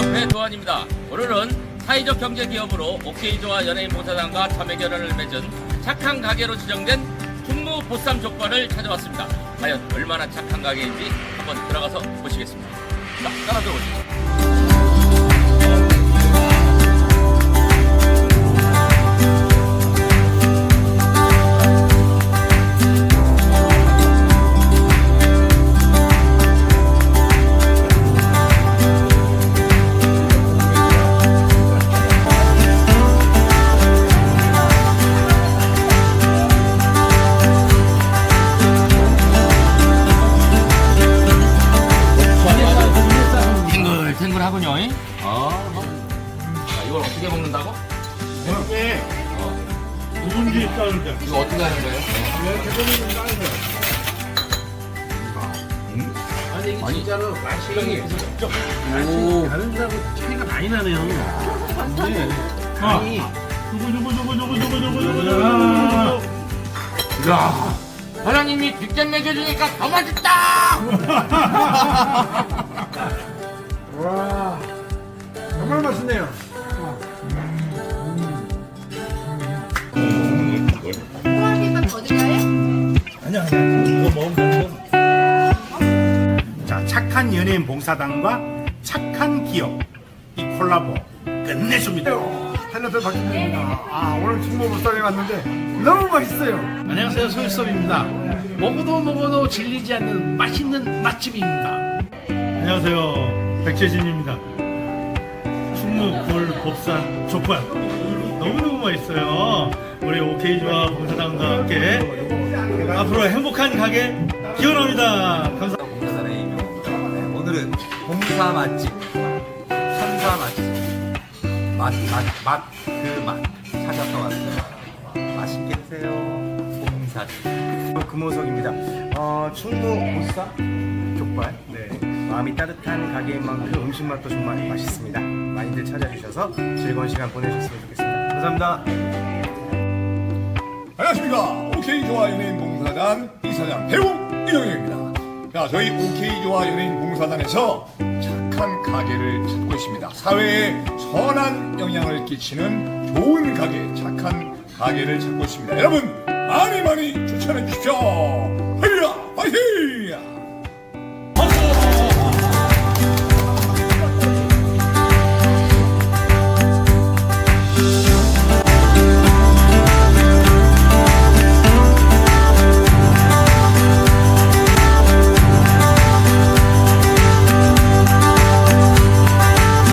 안녕하세요 배도환입니다. 오늘은 사회적 경제 기업으로 오케이조와 연예인 봉사단과 참여 결연을 맺은 착한 가게로 지정된 충무 보쌈 족발을 찾아왔습니다. 과연 얼마나 착한 가게인지 한번 들어가서 보시겠습니다. 자, 따라 들어오시죠. 하군요. 잉? 아, 뭐. 자, 이걸 어떻게 먹는다고? 이렇게 누군지 싸는데 이거 어떻게 하는 거예요? 아니 이게 아니, 진짜로 맛이 오, 다른 데하고 차이가 많이 나네요. 네. 아. 아니 누구 누구 누구 누구 누구 누구 누구 누구 야, 사장님이 빅잼 먹여주니까 더 맛있다! 이거 먹으면 되는. 자 착한 연예인 봉사단과 착한 기업 이 콜라보 끝내줍니다 텔레비 박준입니다. 아 오늘 충무불살에 왔는데 너무 맛있어요. 안녕하세요 소유섭입니다. 먹어도 먹어도 질리지 않는 맛있는 맛집입니다. 안녕하세요 백재진입니다 충무 굴 곱산 족발 너무너무 맛있어요 우리 오케이즈와 봉사단과 함께 앞으로 행복한 가게 기원합니다 감사합니다 이명호입니다. 네, 오늘은 봉사 맛집, 산사 맛집, 맛, 맛, 맛, 그 맛 찾아서 왔어요. 맛있게 드세요. 봉사집. 금호석입니다. 어, 충무 보쌈 족발. 네. 마음이 따뜻한 가게인 만큼 음식 맛도 정말 맛있습니다. 많이들 찾아주셔서 즐거운 시간 보내셨으면 좋겠습니다. 감사합니다. 안녕하십니까 오케이조화 연예인 봉사단 이사장 배우 이동영입니다. 자 저희 오케이조화 연예인 봉사단에서 착한 가게를 찾고 있습니다. 사회에 선한 영향을 끼치는 좋은 가게 착한 가게를 찾고 있습니다. 여러분 많이 많이 추천해 주십시오